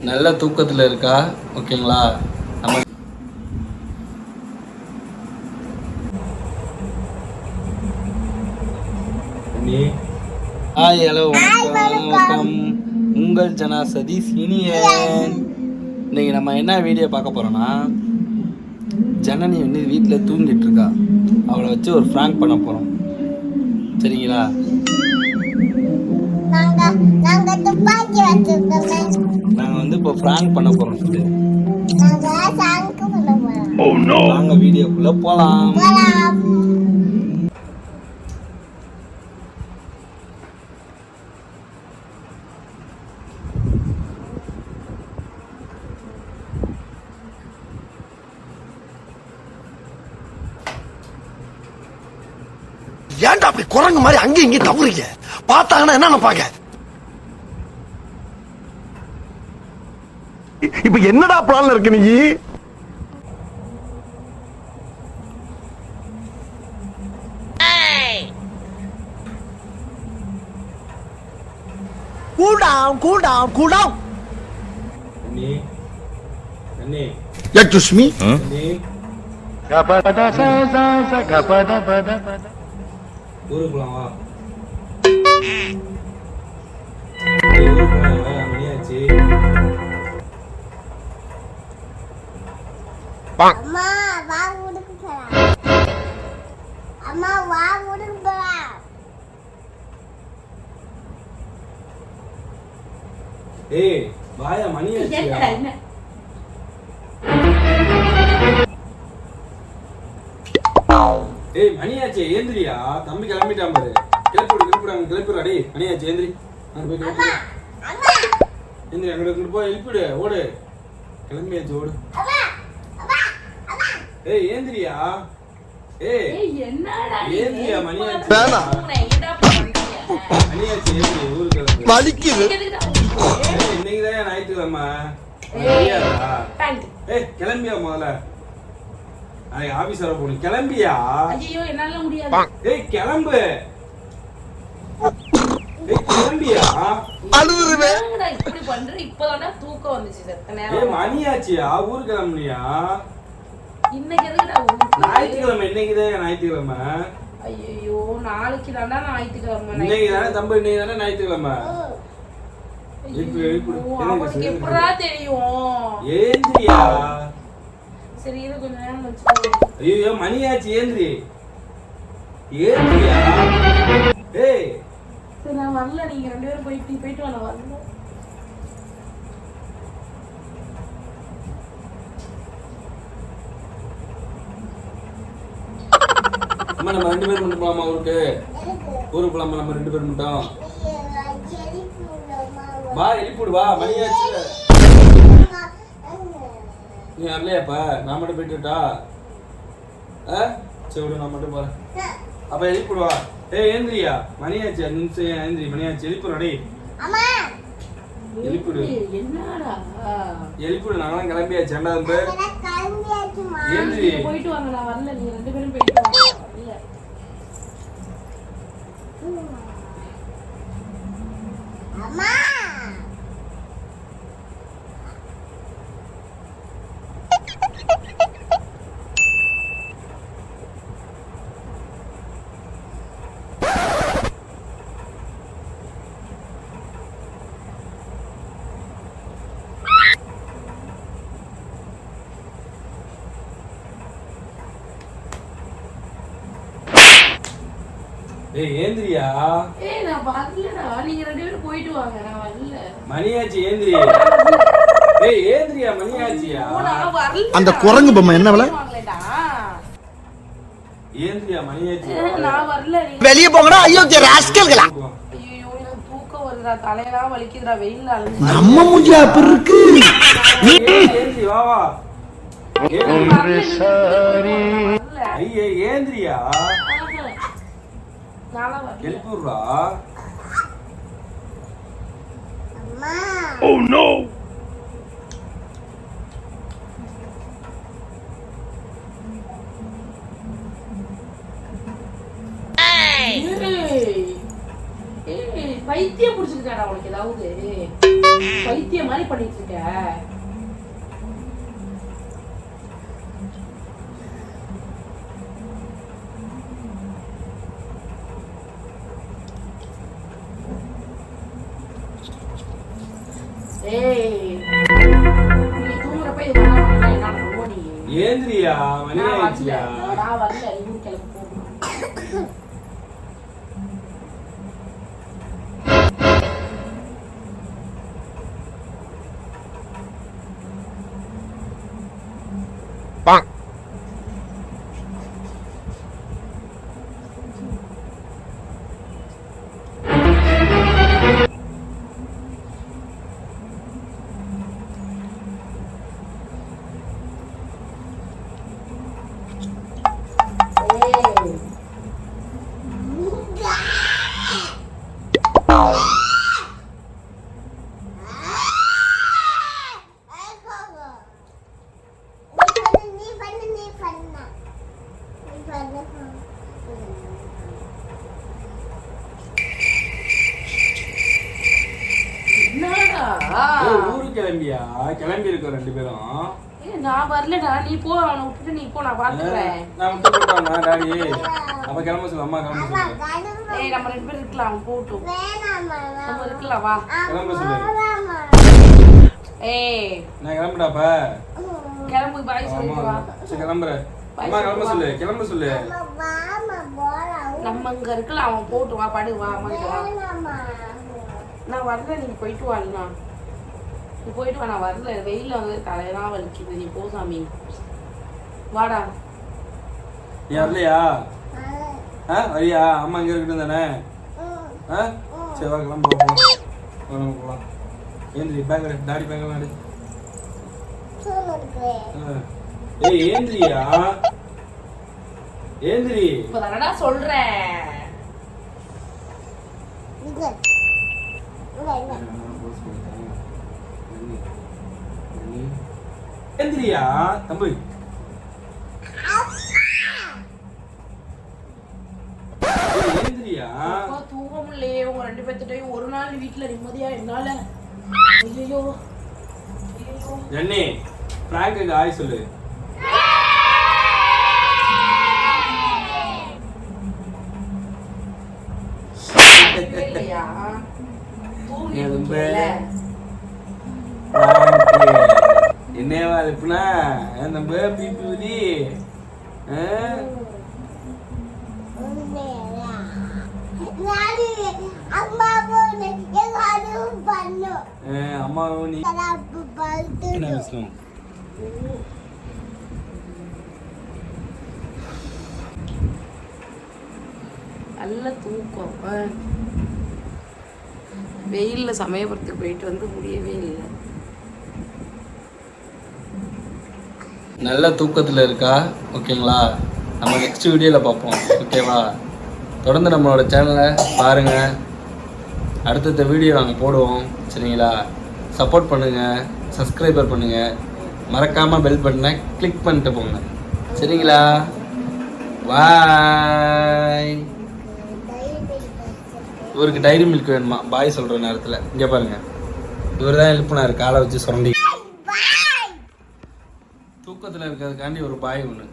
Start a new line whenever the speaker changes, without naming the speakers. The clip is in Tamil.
நல்ல தூக்கத்தில் இருக்கா? ஓகேங்களா? நம்ம ஹாய் ஹலோ வணக்கம் உங்கள் ஜனா சதீஷ் இனியன் இன்னைக்கு நம்ம என்ன வீடியோ பார்க்க போறோம்னா ஜனனி வந்து வீட்டில் தூங்கிட்டு இருக்கா. அவளை வச்சு ஒரு ஃப்ராங்க் பண்ண போகிறோம் சரிங்களா?
நாங்க நாங்க துப்பாக்கி வச்சிருக்கோமே.
நாங்கள் வந்து இப்போ ஃப்ராங்க் பண்ண போகிறோம் சொல்லி
நாங்க சாங்கு பண்ண போறோம்
வீடியோக்குள்ளே
போலாம்.
ஏன்டா அப்படி குரங்கு மாதிரி அங்கேயும் இங்கேயும் தவறீங்க பார்த்தாங்கன்னா என்ன நினைப்பாங்க? இப்ப என்னடா பிளான்ல இருக்கு நீ? Cool down cool down cool down
அண்ணி அண்ணி.
எக்ஸ்கூஸ் மீ
அண்ணி ஊருக்கு போலாம் வா ஏய், ஊருக்கு போலாம் வா,
அம்மா வா ஊருக்கு போலாம். அம்மா வா ஊருக்கு போலாம்.
ஏய் வாயா மணியாச்சு ஏய் மணியாச்சு ஏந்திரியா? தம்பி கிளம்பிட்டான் பாரு. கிளப்பிடு கிளப்பிடு கிளப்பிடுறா டேய் மணியாச்சு ஏந்திரி அங்க போய் கிளப்பிடு ஏந்திரி அங்க போய் எழுப்பிடு ஓடு. கிளம்பியாச்சு ஓடு. ஏய் ஏந்திரியா? ஏய்.
என்னடா
ஏந்திரியா மணியாச்சு?
வேணாம்.
மணியாச்சு ஏந்திரி ஊருக்கு கிளம்பு
வலிக்குது.
இன்னைக்கு தான் ஞாயிற்றுக்கிழமை. ஏய் கிளம்பியா முதல்ல? ஆபீஸ் வர போகணும். கிளம்பியா?
ஐயோ என்னால முடியாது.
ஏய் கிளம்பு.
என்னடா இப்படி பண்ற? இப்பதானே தூக்கம் வந்துச்சு செத்த நேரம்
மணியாச்சியா? ஊருக்கு கிளம்புனியா
இன்னைக்கு எதுக்குடா ஊருக்கு?
ஞாயிற்றுக்கிழமை இன்னைக்கு தான் ஞாயிற்றுக்கிழமை?
ஐயோ நாளைக்கு தாண்டா ஞாயிற்றுக்கிழமை.
இன்னைக்கு தானே தம்பி இன்னைக்கு தானே ஞாயிற்றுக்கிழமை? இப்ப.
அவனுக்கு எப்படா தெரியும்?
ஏந்திரியா?
சரி இரு கொஞ்ச நேரம் வச்சுக்கோ
ஐயோ மணியாச்சு ஏந்திரி. ஏந்திரியா? ஏய்
சரி நான் வரல நீங்க ரெண்டு பேரும் போயிட்டு போயிட்டு வரல வரல.
அம்மா நம்ம ரெண்டு பேரும் மட்டும் போலாமா ஊருக்கு? ஊருக்கு போலாமா? நம்ம ரெண்டு பேரும் மட்டும். வா எழுப்பிடு வா மணியாச்சு. நீ வரலையாப்பா? நான் மட்டும் போயிட்டுட்டா ஆ? சரி விடு நான் மட்டும் போறேன். அப்ப எழுப்பிடு வா ஏய் ஏந்திரியா? மணியாச்சு அஞ்சு நிமிஷம். ஏந்திரி? மணியாச்சு எழுப்பிடு டேய்
அம்மா!
எழுப்பிடு.
என்னடா?
எழுப்பிடு நாங்களாம் கிளம்பியாச்சு. ரெண்டாவது ஏந்திரி.
போயிட்டு வாங்க நான் வரல. நீங்க ரெண்டு பேரும் போயிட்டு வாங்க நான் வரல
அம்மா
ஏய் ஏந்திரியா?
ஏய் நான் வரலடா. நீங்க ரெண்டு பேரும் போயிட்டு வாங்க. நான் வரல.
மணியாச்சு ஏந்திரி. ஏய் ஏந்திரியா மணியாச்சியா?
ஓ, நான் வரல
அந்த குரங்கு பொம்மை என்ன விலை?
ஏந்திரியா மணியாச்சு?
நான் வரல
வெளியே போங்கடா. ஐயோ ராஸ்கல்களா?
ஐயோ எனக்கு தூக்கம் வருதுடா. தலையெல்லாம் வலிக்குதுடா. வெயில்ல அலைஞ்சு
நம்ம மூஞ்சியா அப்படி இருக்கு?
ஏந்திரி, வா வா. ஏந்திரி.
வரல.
ஐயே ஏந்திரியா? எழுப்பிடுறா
அம்மா.
ஏய், ஏய், பைத்தியம் பிடிச்சிருக்காடா உனக்கு ஏதாவது? பைத்தியம் மாதிரி பண்ணிட்டு இருக்க.
ஏந்திரியா மணி ஆயிடுச்சியா? கிளம்பியா? கிளம்பி இருக்கோம் ரெண்டு பேரும்.
ஏய், நான் வரலடா. நீ போ அவனை விட்டுட்டு நீ போ நான் பாத்துக்கிறேன்.
நான் விட்டு போட்டாங்க டாடி அப்ப கிளம்ப சொல்லு அம்மா கிளம்ப சொல்லு.
ஏய் நம்ம ரெண்டு பேரும் இருக்கலாம் அவன் போட்டும். நம்ம இருக்கலாம் வா.
கிளம்ப சொல்லு.
வேணாம்மா
ஏய்.
நான் கிளம்புடாப்ப
கிளம்பு பாய் சொல்லிட்டு வா.
சரி கிளம்புறேன். அம்மா கிளம்ப சொல்லு கிளம்ப சொல்லு.
நம்ம இங்க இருக்கலாம் அவன் போட்டு வா படு வா அம்மா நான் வரல நீ போயிட்டு நீ போயிட்டு வா நான் வரல. வெயில்ல வந்து தலையெல்லாம் வலிக்குது. நீ போ சாமி. வாடா.
நீ வரலையா? ஆ வரியா? அம்மா இங்க இருக்கட்டும் தானே? ஆ சரி வா கிளம்பு நம்ம போலாம் ஏந்திரி பேக் டாடி பேக் ஆ. ஏய் ஏந்திரியா? ஏந்திரி.
இப்ப தானடா சொல்றேன்.
ஏந்திரியா தம்பி?
அப்பா தூங்க முடியலையே உங்க ரெண்டு பேர்த்திட்டையும் ஒரு நாள் வீட்டுல நிம்மதியா என்னால ஐயோ ஐயோ
ஜன்னி பிராங்குக்கு ஆய் சொல்லு.
இல்லையா
போன எல்லாரும் பண்ணும்
ஆ, அம்மாவும் நீ என்ன விஷயம்
நல்ல தூக்கம். வெயில்ல சமயபுரத்துக்கு போயிட்டு வந்து முடியவே இல்லை.
நல்ல தூக்கத்தில் இருக்கா? ஓகேங்களா? நம்ம நெக்ஸ்ட் வீடியோவில் பார்ப்போம். ஓகேவா? தொடர்ந்து நம்மளோட சேனலை பாருங்கள் அடுத்தடுத்த வீடியோ நாங்கள் போடுவோம். சரிங்களா? சப்போர்ட் பண்ணுங்கள் சப்ஸ்கிரைபர் பண்ணுங்கள் மறக்காமல் பெல் பட்டனை கிளிக் பண்ணிட்டு போங்க. சரிங்களா? பாய் இவருக்கு டைரி மில்க் வேணுமா? பாய் சொல்கிற நேரத்தில். இங்கே பாருங்கள் இவர் தான் எழுப்பினார் காலை வச்சு சுரண்டி. தூக்கத்தில் இருக்கிறதுக்காண்டி ஒரு பாய் ஒன்று